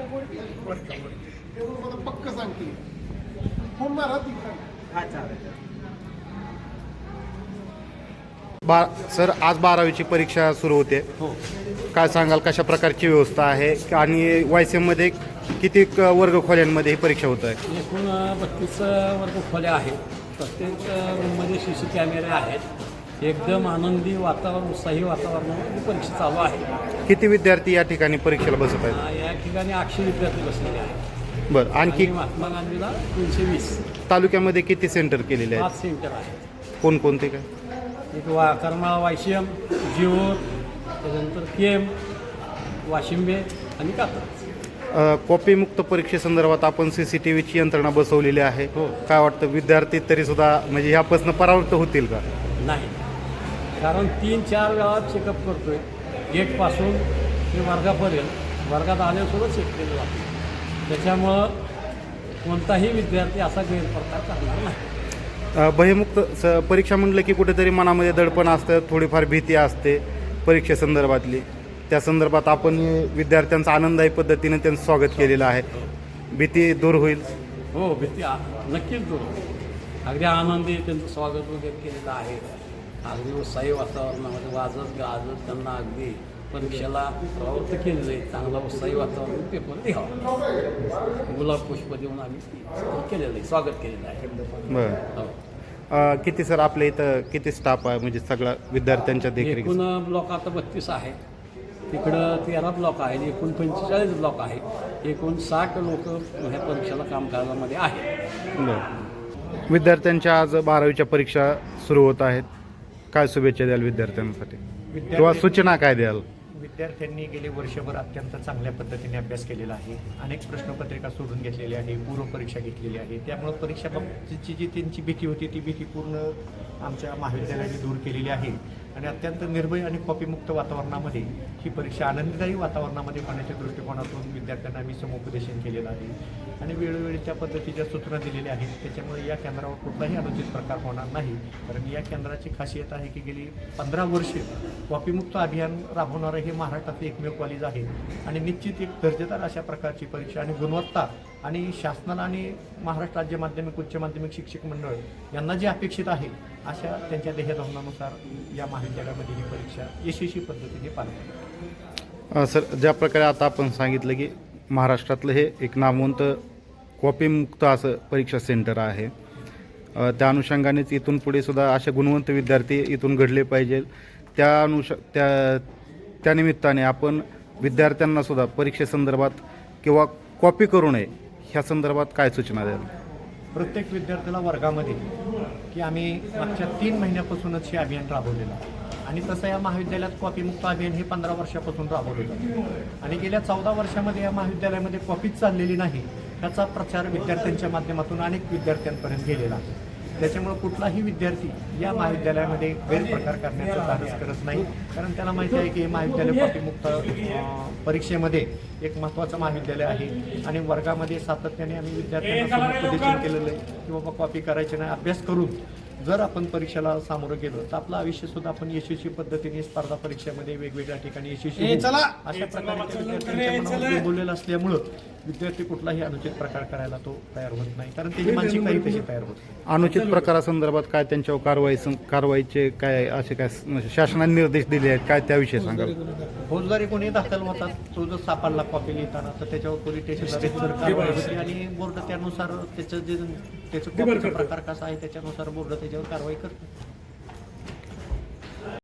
हा. मला पक्क सांगते फोन मारा ती बा सर आज बारावीची परीक्षा सुरू होते. काय सांगाल कशा प्रकारची व्यवस्था आहे? आणि वायसेममध्ये किती क- वर्ग खोल्यांमध्ये ही परीक्षा होत आहे? एकूण बत्तीस वर्ग खोल्या आहेत. प्रत्येक रूममध्ये सी सी कॅमेरे आहेत. एकदम आनंदी वातावरण उत्साही वातावरणामध्ये ही परीक्षा चालू आहे. किती विद्यार्थी या ठिकाणी परीक्षेला बसत आहेत? या ठिकाणी आठशे विद्यार्थी बसलेले आहेत. बरं आणखी? आणि महात्मा गांधीला तीनशे वीस. तालुक्यामध्ये किती सेंटर केलेले आहेत? पाच सेंटर आहेत. कोणकोणते काय? एक वा करमाळा वाशिम जिओर त्यानंतर केम वाशिंबे आणि कातर अ, कॉपीमुक्त परीक्षेसंदर्भात आपण सी सी टी व्हीची यंत्रणा बसवलेली आहे. काय वाटतं विद्यार्थी तरी सुद्धा म्हणजे ह्यापासून परावृत्त होतील का? नाही. कारण तीन चार वेळा चेकअप करतोय. गेटपासून ते वर्गापर्यंत. वर्गात आल्यासोबत चेक केलं जातं त्याच्यामुळं कोणताही विद्यार्थी असा गैरप्रकार करणार नाही. भयमुक्त स परीक्षा म्हटलं की कुठेतरी मनामध्ये दडपण असतं थोडीफार भीती असते परीक्षेसंदर्भातली त्या संदर्भात आपण विद्यार्थ्यांचं आनंददायी पद्धतीने त्यांचं स्वागत केलेलं आहे. भीती दूर होईल. हो भीती नक्कीच दूर होईल. अगदी आनंदी त्यांचं स्वागत वगैरे केलेलं आहे. अगदी उत्साही वातावरणामध्ये वाजत गाजत त्यांना अगदी परीक्षेला प्रवृत्त केलेलं आहे चांगला उत्साही वातावरण पेपर लिहावं. गुलाब पुष्प देऊन आम्ही केलेलं आहे स्वागत केलेलं आहे. बरं. हो. किती सर आपल्या इथं किती स्टाफ आहे? म्हणजे सगळा विद्यार्थ्यांच्या देखरेखी एकूण ब्लॉक आता बत्तीस आहे. तिकडं तेरा ब्लॉक आहे एकूण पंचेचाळीस ब्लॉक आहे एकूण साठ लोक ह्या परीक्षेला कामकाजामध्ये आहेत. बरं. विद्यार्थ्यांच्या आज बारावीच्या परीक्षा सुरू होत आहेत. काय शुभेच्छा द्याल विद्यार्थ्यांसाठी? किंवा सूचना काय द्याल? विद्यार्थ्यांनी गेले वर्षभर अत्यंत चांगल्या पद्धतीने अभ्यास केलेला आहे. अनेक प्रश्नपत्रिका सोडून घेतलेली आहे पूर्वपरीक्षा घेतलेली आहे. त्यामुळे परीक्षा बाबतीची जी त्यांची भीती होती ती भीती पूर्ण आमच्या महाविद्यालयाने दूर केलेली आहे. आणि अत्यंत निर्भय आणि कॉपीमुक्त वातावरणामध्ये ही परीक्षा आनंददायी वातावरणामध्ये होण्याच्या दृष्टिकोनातून विद्यार्थ्यांना आम्ही समुपदेशन केलेलं आहे. आणि वेळोवेळी त्या पद्धतीच्या सूचना दिलेल्या आहेत. त्याच्यामुळे या केंद्रावर कुठलाही अनुचित प्रकार होणार नाही. कारण या केंद्राची खासियत आहे की गेली पंधरा वर्षे कॉपीमुक्त अभियान राबवणारं हे महाराष्ट्रातलं एकमेव कॉलेज आहे. आणि निश्चित एक दर्जेदार अशा प्रकारची परीक्षा आणि गुणवत्ता आणि शासनाला आणि महाराष्ट्र राज्य माध्यमिक उच्च माध्यमिक शिक्षक मंडळ यांना जे अपेक्षित आहे अशा त्यांच्या ध्येयधोरणानुसार या महाविद्यालयामध्ये ही परीक्षा यशस्वी पद्धतीने पार सर ज्या प्रकारे आता आपण सांगितलं की महाराष्ट्रातलं हे एक नामवंत कॉपीमुक्त असं परीक्षा सेंटर आहे. त्या अनुषंगानेच इथून पुढे सुद्धा असे गुणवंत विद्यार्थी इथून घडले पाहिजे. त्या अनुष त्या त्यानिमित्ताने आपण विद्यार्थ्यांनासुद्धा परीक्षेसंदर्भात किंवा कॉपी करू नये ह्या संदर्भात काय सूचना द्याल? प्रत्येक विद्यार्थ्याला वर्गामध्ये की आम्ही मागच्या तीन महिन्यापासूनच हे अभियान राबवलेलं आणि तसं या महाविद्यालयात कॉपीमुक्त अभियान हे पंधरा वर्षापासून राबवलं जातं आणि गेल्या चौदा वर्षामध्ये या महाविद्यालयामध्ये कॉपीच चाललेली नाही त्याचा प्रचार विद्यार्थ्यांच्या माध्यमातून अनेक विद्यार्थ्यांपर्यंत गेलेला आहे. त्याच्यामुळे कुठलाही विद्यार्थी या महाविद्यालयामध्ये गैरप्रकार करण्याचं धाडस करत नाही. कारण त्याला माहिती आहे की हे महाविद्यालय कॉपीमुक्त अं, परीक्षेमध्ये एक महत्त्वाचं महाविद्यालय आहे. आणि वर्गामध्ये सातत्याने आम्ही विद्यार्थ्यांना केलेलं आहे की बाबा कॉपी करायचे नाही अभ्यास करून जर आपण परीक्षेला सामोरं गेलो तर आपलं आयुष्य सुद्धा आपण यशस्वी पद्धतीने स्पर्धा परीक्षेमध्ये वेगवेगळ्या ठिकाणी यशस्वी. अशा प्रकारे बिंबवलेलं असल्यामुळं विद्यार्थी कुठलाही अनुचित प्रकार करायला तो तयार होत नाही कारण त्याची मानसिकताही तशी तयार होत नाही. अनुचित प्रकारासंदर्भात काय त्यांच्यावर कारवाई कारवाईचे काय असे काय स- शासनाने निर्देश दिले आहेत? काय त्याविषयी सांगाल? फौजदारी कोणी दाखल होतात? तो जर सापडला कॉपी लिहिताना तर त्याच्यावर पोलीस स्टेशनला रेफर कारवाई होते आणि बोर्ड त्यानुसार त्याचं जे त्याचं कॉपीचा प्रकार कसा आहे त्याच्यानुसार बोर्ड त्याच्यावर कारवाई करतो.